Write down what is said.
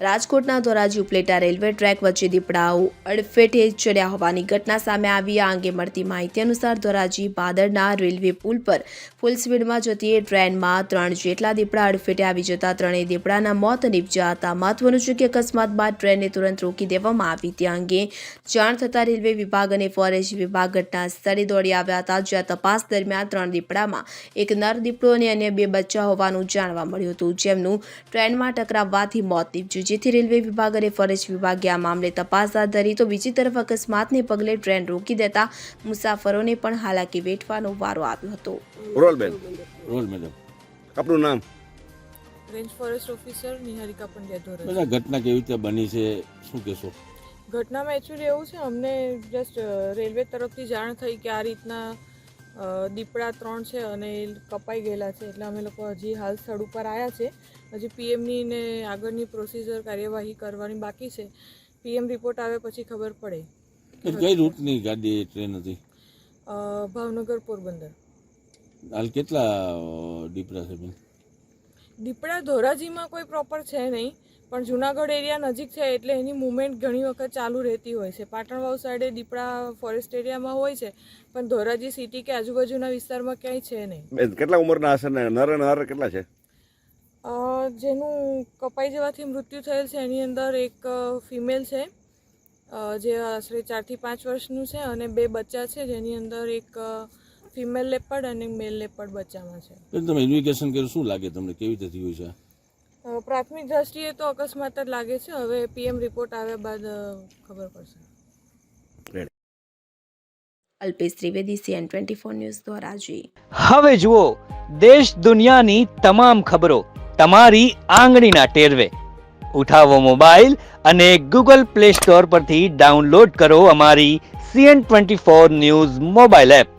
રાજકોટના Dhoraji Upleta railway track વચ્ચે દીપડાઓ અડફેટે ચડ્યા હોવાની ઘટના સામે આવી. આ અંગે મળતી માહિતી અનુસાર ધોરાજી બાદરના રેલવે પુલ પર ફૂલ સ્પીડમાં જતી ટ્રેનમાં ત્રણ જેટલા દીપડા અડફેટે આવી જતા ત્રણેય દીપડાના મોત નીપજ્યા હતા મહત્વનું છે કે અકસ્માત બાદ ટ્રેનને તુરંત રોકી દેવામાં આવી. તે અંગે જાણ થતાં રેલવે વિભાગ અને ફોરેસ્ટ વિભાગ ઘટના સ્થળે દોડી આવ્યા હતા, જ્યાં તપાસ દરમિયાન ત્રણ દીપડામાં એક નર દીપડો અને અન્ય બે બચ્ચા હોવાનું જાણવા મળ્યું હતું, જેમનું ટ્રેનમાં ટકરાવવાથી મોત નીપજ્યું જેથી રેલવે વિભાગ અને ફરજ વિભાગે આ મામલે તપાસ હાથ ધરી તો બીજી તરફ અકસ્માતને પગલે ટ્રેન રોકી દેતા મુસાફરોને પણ હાલાકી વેઠવાનો વારો આવ્યો હતો. રોલબેન. રોલ મેડમ આપનું નામ? Range forest officer Niharika Pandya ધોરણ બધા ઘટના કેવી રીતે બની છે શું કહેશો? ઘટનામાં એકચ્યુઅલી એવું છે અમને જસ્ટ રેલવે તરફથી જાણ થઈ કે આ રીતના દીપડા ત્રણ છે અને એ કપાઈ ગયેલા છે. એટલે અમે લોકો હજી હાલ સ્થળ ઉપર આવ્યા છે. હજી પીએમની ને આગળની પ્રોસિજર કાર્યવાહી કરવાની બાકી છે. પીએમ રિપોર્ટ આવે પછી ખબર પડે. કઈ રૂટની ગાડી ટ્રેન હતી? ભાવનગર પોરબંદર. હાલ કેટલા દીપડા છે? દીપડા ધોરાજીમાં કોઈ પ્રોપર છે નહીં. પણ જુનાગઢ એરિયા નજીક છે એટલે એની મુવમેન્ટ ઘણી વખત ચાલુ રહેતી હોય છે. પાટણવાવ સાઈડે દીપડા ફોરેસ્ટ એરિયામાં હોય છે પણ ધોરાજી સિટી કે આજુબાજુના વિસ્તારમાં ક્યાંય છે નહીં. કેટલા ઉંમરના હશે ને? નર નર કેટલા છે? જેનું કપાઈ જવાથી મૃત્યુ થયેલ છે એની અંદર એક ફિમેલ છે જે આશરે ચારથી પાંચ વર્ષનું છે અને બે બચ્ચા છે જેની અંદર એક ફિમેલ લેપડ અને મેલ લેપડ બચ્ચામાં છે. તમે ઇન્વેસ્ટિગેશન કર્યું શું લાગે તમને? કેવી રીતે થયું છે? પ્રાથમિક દ્રષ્ટિએ તો અકસ્માત જ લાગે છે. હવે પીએમ રિપોર્ટ આવ્યા બાદ ખબર પડશે. Alpesh Trivedi CN twenty four news Dhoraji. હવે જુઓ દેશ દુનિયાની તમામ ખબરો તમારી આંગળીના ટેરવે. ઉઠાવો મોબાઈલ અને ગૂગલ પ્લે સ્ટોર પરથી ડાઉનલોડ કરો અમારી CN twenty four news mobile app.